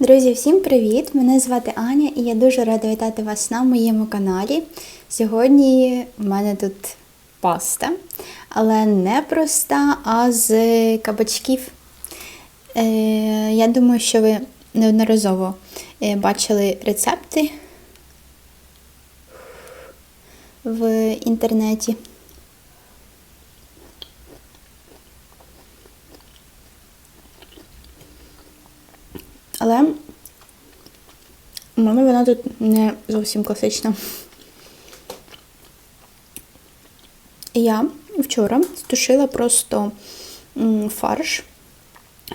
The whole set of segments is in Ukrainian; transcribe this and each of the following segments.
Друзі, всім привіт! Мене звати Аня і я дуже рада вітати вас на моєму каналі. Сьогодні в мене тут паста, але не проста, а з кабачків. Е, я думаю, що ви неодноразово е, бачили рецепти в інтернеті. Але в мене вона тут не зовсім класична. Я вчора стушила просто фарш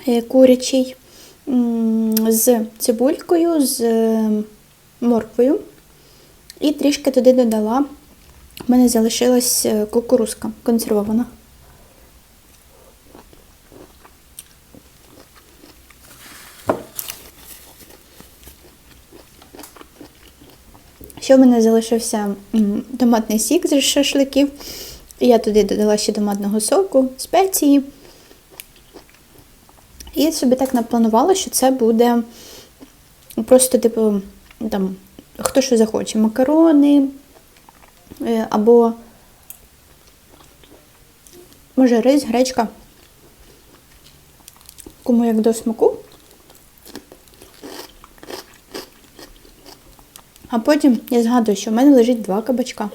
е, курячий з цибулькою, з морквою. І трішки туди додала. У мене залишилась е, кукурузка консервована. Ще в мене залишився томатний сік з шашликів. Я туди додала ще томатного соку, спеції. І собі так напланувала, що це буде просто, типу, там, хто що захоче, макарони е, або, може, рис, гречка. Кому як до смаку. А потім я згадую, що в мене лежить два кабачка.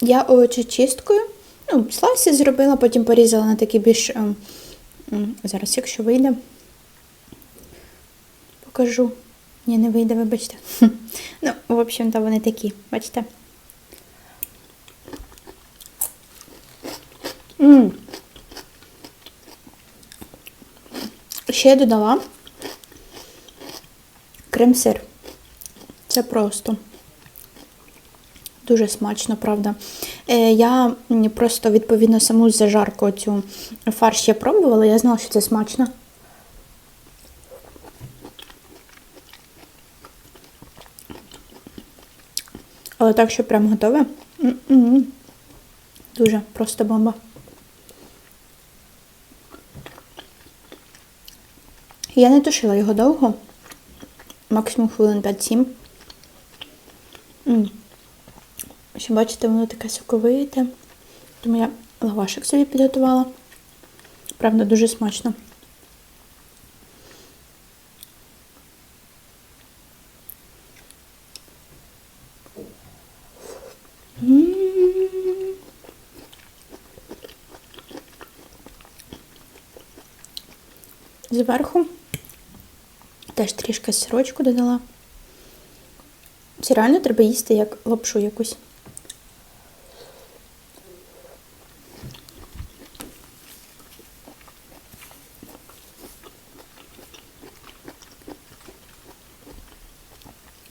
Я овочечисткою, ну, слайси зробила, потім порізала на такі більш. ем, Зараз, якщо вийде, покажу. Ні, не вийде, вибачте. Ну, в общем-то, вони такі, бачите? Ще я додала крем-сир. Це просто дуже смачно, правда. Е, я просто відповідно саму зажарку цю фарш я пробувала, я знала, що це смачно. Але так, що прям готове. Дуже просто бомба. Я не тушила його довго, максимум хвилин 5-7. М. Ще бачите, воно таке соковите. Тому я лавашик собі підготувала. Правда, дуже смачно. Зверху теж трішки сирочку додала. Це реально треба їсти як лапшу якусь.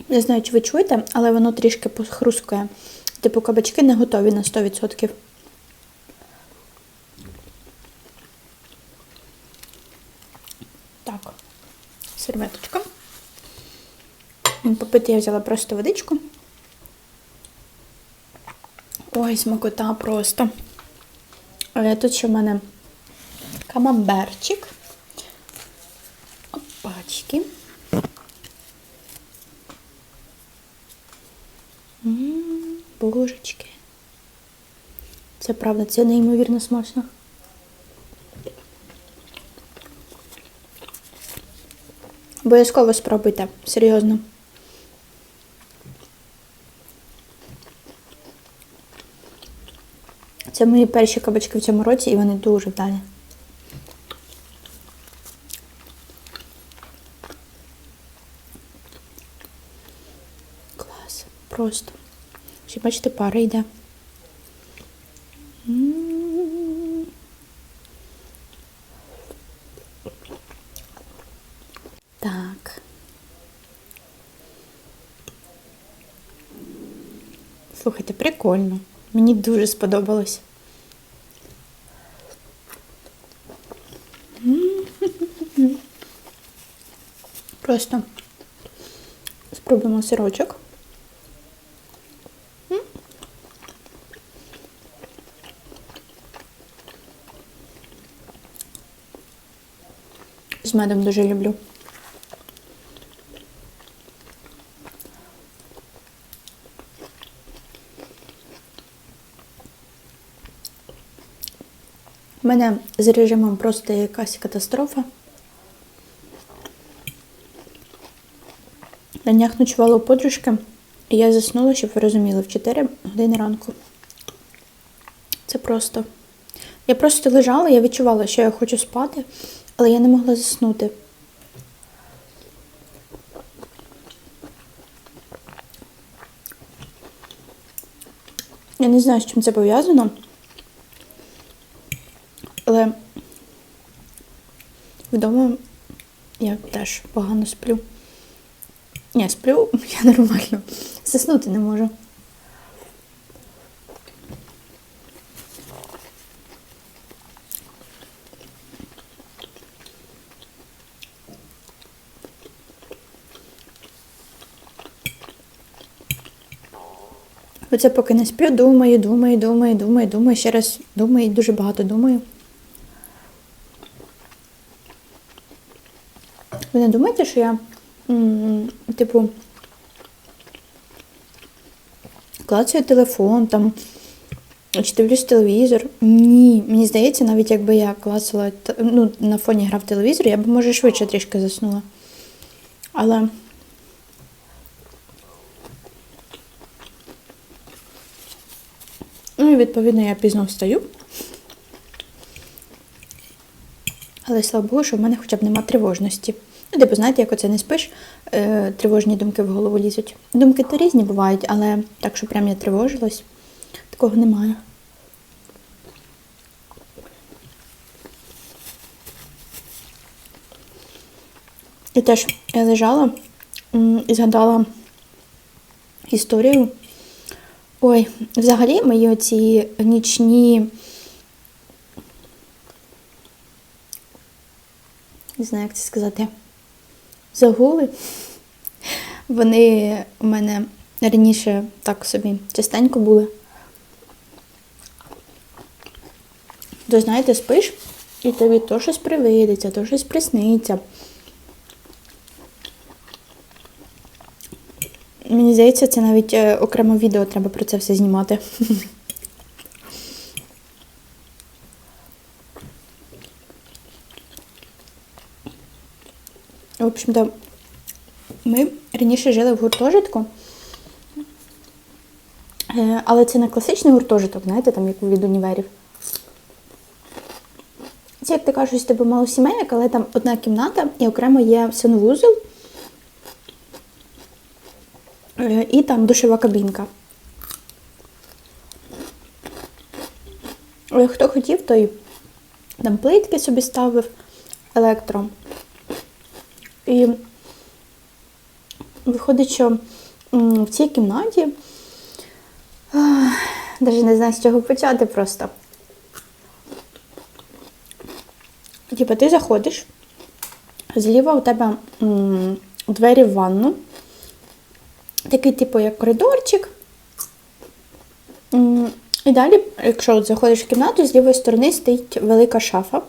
Не знаю, чи ви чуєте, але воно трішки похрускує. Типу кабачки не готові на 100%. Так, серветочка. Попити я взяла просто водичку. Ой, смакота просто. Але тут ще в мене камамберчик. Опачки. Божечки. Це правда, це неймовірно смачно. Обов'язково спробуйте, серйозно. Це мої перші кабачки в цьому році, і вони дуже вдалі. Клас. Просто. Ще бачите, пара йде. Так. Слухайте, прикольно. Мені дуже сподобалось. тесто. Спробуємо сирочок. З медом дуже люблю. У мене з режимом просто якась катастрофа. На днях ночувала у подружки, і я заснула, щоб ви розуміли, в 4 години ранку. Це просто. Я просто лежала, я відчувала, що я хочу спати, але я не могла заснути. Я не знаю, з чим це пов'язано. Але вдома я теж погано сплю. Ні, сплю я нормально. Заснути не можу. Оце поки не сплю, думаю, думаю, думаю, думаю, думаю, ще раз думаю, дуже багато думаю. Ви не думаєте, що я, типу, клацаю телефон там, чи дивлюсь телевізор? Ні, мені здається, навіть якби я клацала ну, на фоні грав телевізор, я б може швидше трішки заснула. Але. Ну і відповідно я пізно встаю. Але слава Богу, що в мене хоча б нема тривожності. Ну, типу, знаєте, як оце не спиш, е, тривожні думки в голову лізуть. Думки то різні бувають, але так, що прям я тривожилась, такого немає. І теж я лежала і згадала історію. Ой, взагалі мої оці нічні. Не знаю, як це сказати. Загули. Вони у мене раніше так собі частенько були. То знаєте, спиш, і тобі то щось привидеться, то щось присниться. Мені здається, це навіть е, окремо відео треба про це все знімати. В общем-то, ми раніше жили в гуртожитку, Е, але це не класичний гуртожиток, знаєте, там як від універів. Це, як ти кажеш, тебе мало сімейок, але там одна кімната і окремо є санвузол. Е, І там душова кабінка. Е, Хто хотів, той там плитки собі ставив електро. І виходить, що в цій кімнаті навіть не знаю, з чого почати просто. Типа ти заходиш, зліва у тебе двері в ванну, такий, типу, як коридорчик. І далі, якщо от заходиш в кімнату, з лівої сторони стоїть велика шафа.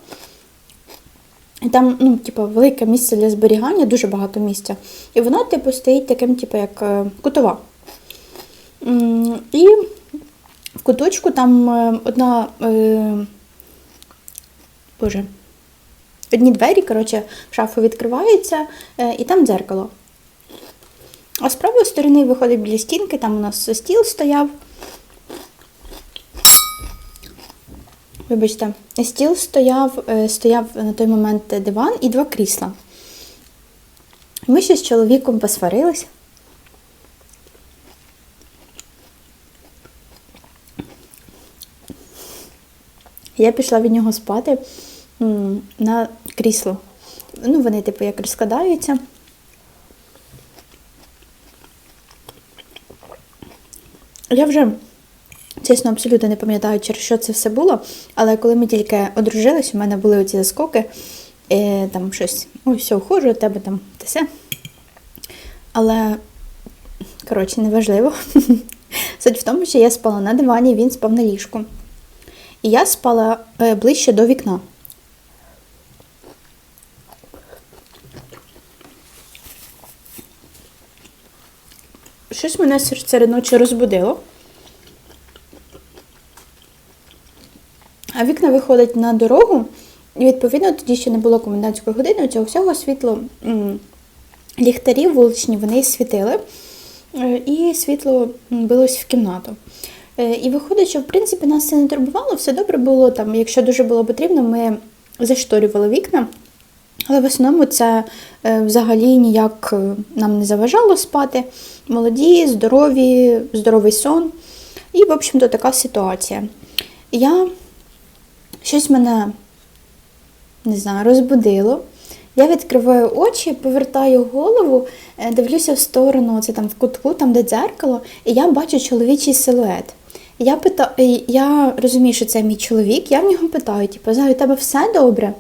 І там, ну, типу, велике місце для зберігання, дуже багато місця. І воно, типу, стоїть таким, типу, як е, кутова. І в куточку там е, одна. Е, Боже. Одні двері, коротше, в шафу відкриваються, і там дзеркало. А з правої сторони виходить біля стінки, там у нас стіл стояв. Вибачте, стіл стояв, е, стояв на той момент диван і два крісла. Ми ще з чоловіком посварились. Я пішла від нього спати на крісло. Ну, вони, типу, як розкладаються. Я вже, Чесно, абсолютно не пам'ятаю, через що це все було. Але коли ми тільки одружились, у мене були оці заскоки, і там щось, ой, все, ухожу, у тебе там те все. Але, коротше, неважливо. Суть в тому, що я спала на дивані, він спав на ліжку. І я спала е, ближче до вікна. Щось мене серед ночі розбудило. А вікна виходять на дорогу, і відповідно тоді ще не було комендантської години, цього всього світло ліхтарі вуличні вони світили, е, і світло билось в кімнату. Е, і виходить, що в принципі нас це не турбувало, все добре було там. Якщо дуже було потрібно, ми зашторювали вікна. Але в основному це е, взагалі ніяк нам не заважало спати. Молоді, здорові, здоровий сон. І, в общем-то, така ситуація. Я щось мене не знаю, розбудило. Я відкриваю очі, повертаю голову, е, дивлюся в сторону, це там в кутку, там де дзеркало, і я бачу чоловічий силует. Я пита... я розумію, що це мій чоловік, я в нього питаю, типу, у тебе все добре?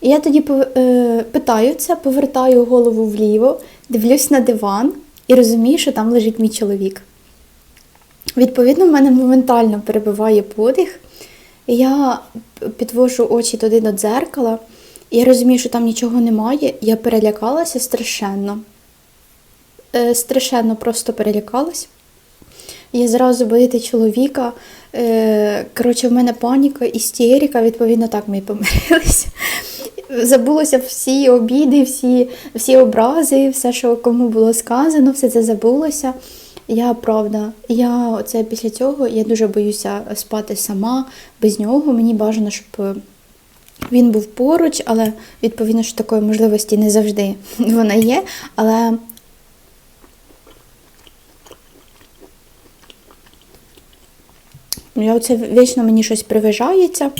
І я тоді е, питаю це, повертаю голову вліво, дивлюсь на диван і розумію, що там лежить мій чоловік. Відповідно, в мене моментально перебиває подих. Я підвожу очі туди до дзеркала, я розумію, що там нічого немає. Я перелякалася страшенно. Е, страшенно просто перелякалась. Я зразу боїти чоловіка. Е, коротше, в мене паніка, істерика, відповідно, так ми помирилися. Забулося всі обіди, всі всі образи, все, що кому було сказано, все це забулося. Я правда, я оце після цього я дуже боюся спати сама без нього. Мені бажано, щоб він був поруч, але відповідно, що такої можливості не завжди вона є. Але я оце вічно мені щось привижається.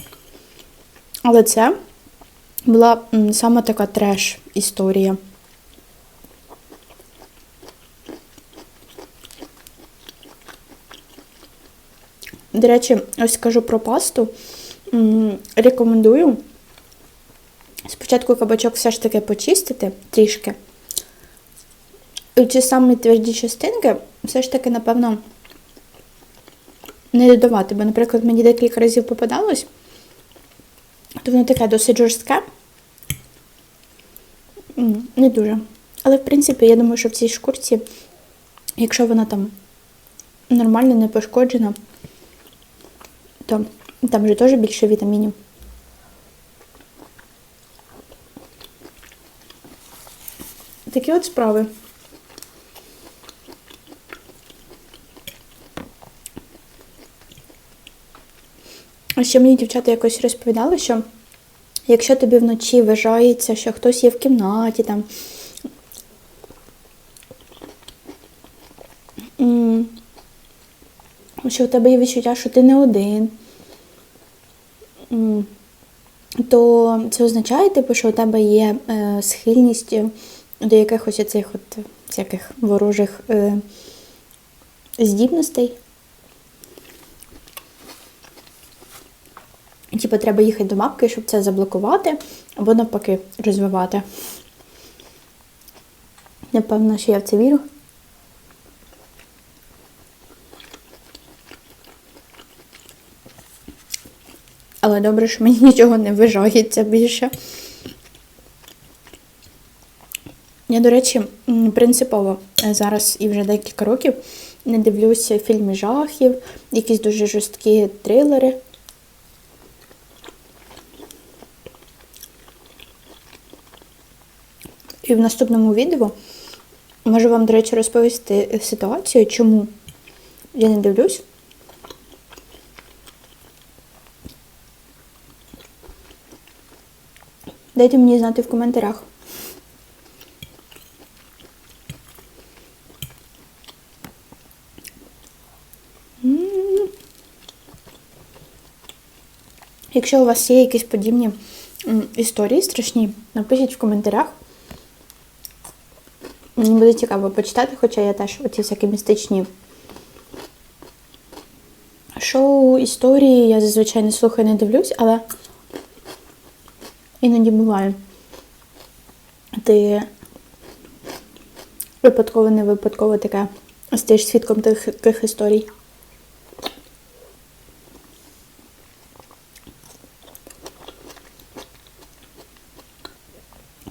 Але це була саме така треш До речі, ось скажу про пасту. Рекомендую спочатку кабачок все ж таки почистити трішки. І ці самі тверді частинки все ж таки, напевно, не додавати. Бо, наприклад, мені декілька разів попадалось, то воно таке досить жорстке. Не дуже. Але, в принципі, я думаю, що в цій шкурці, якщо вона там нормально не пошкоджена, то там же теж більше вітамінів. Такі от справи. А ще мені дівчата якось розповідали, що якщо тобі вночі вважається, що хтось є в кімнаті, там, що у тебе є відчуття, що ти не один, то це означає, типу, що у тебе є е, схильність до якихось оцих от всяких ворожих е, здібностей. Типу, треба їхати до мапки, щоб це заблокувати, або навпаки розвивати. Напевно, що я в це вірю. Але добре, що мені нічого не вижається більше. Я, до речі, принципово е, зараз і вже декілька років не дивлюся фільми жахів, якісь дуже жорсткі трилери. І в наступному відео можу вам, до речі, розповісти ситуацію, чому я не дивлюсь. Дайте мені знати в коментарях. Якщо у вас є якісь подібні історії страшні, напишіть в коментарях. Мені буде цікаво почитати, хоча я теж оці всякі містичні шоу, історії я зазвичай не слухаю, не дивлюсь, але іноді буває. Ти випадково, не випадково таке стаєш свідком тих, тих історій.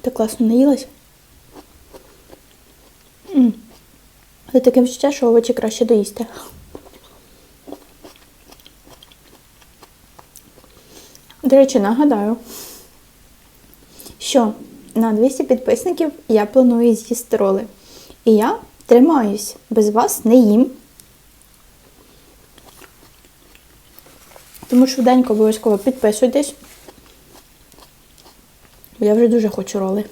Ти класно наїлась? Але таке відчуття, що овочі краще доїсти. До речі, нагадаю, що на 200 підписників я планую з'їсти роли. І я тримаюсь, без вас не їм. Тому швиденько обов'язково підписуйтесь. Я вже дуже хочу роли.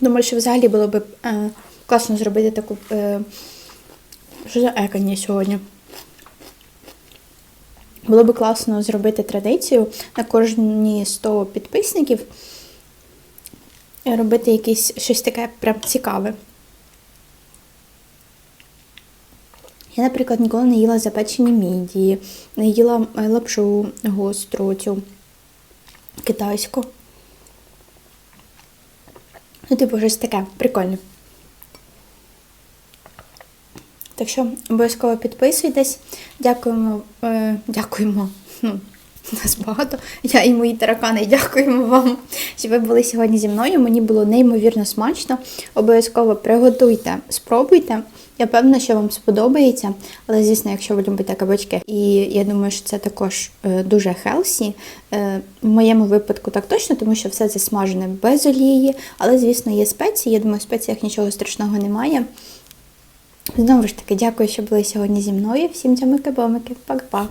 Думаю, що взагалі було б е, класно зробити таку. Е, що за екання сьогодні? Було б класно зробити традицію на кожні 100 підписників робити якесь щось таке прям цікаве. Я, наприклад, ніколи не їла запечені мідії, не їла е, лапшу гостру цю китайську. Ну, типу, щось таке прикольне. Так що обов'язково підписуйтесь. Дякуємо. Е, дякуємо. Ну, нас багато. Я і мої таракани дякуємо вам, що ви були сьогодні зі мною. Мені було неймовірно смачно. Обов'язково приготуйте, спробуйте. Я певна, що вам сподобається, але звісно, якщо ви любите кабачки, і я думаю, що це також е, дуже хелсі. Е, в моєму випадку так точно, тому що все це смажене без олії, але, звісно, є спеції. Я думаю, в спеціях нічого страшного немає. Знову ж таки, дякую, що були сьогодні зі мною. Всім цьомики-бомики. Па-па!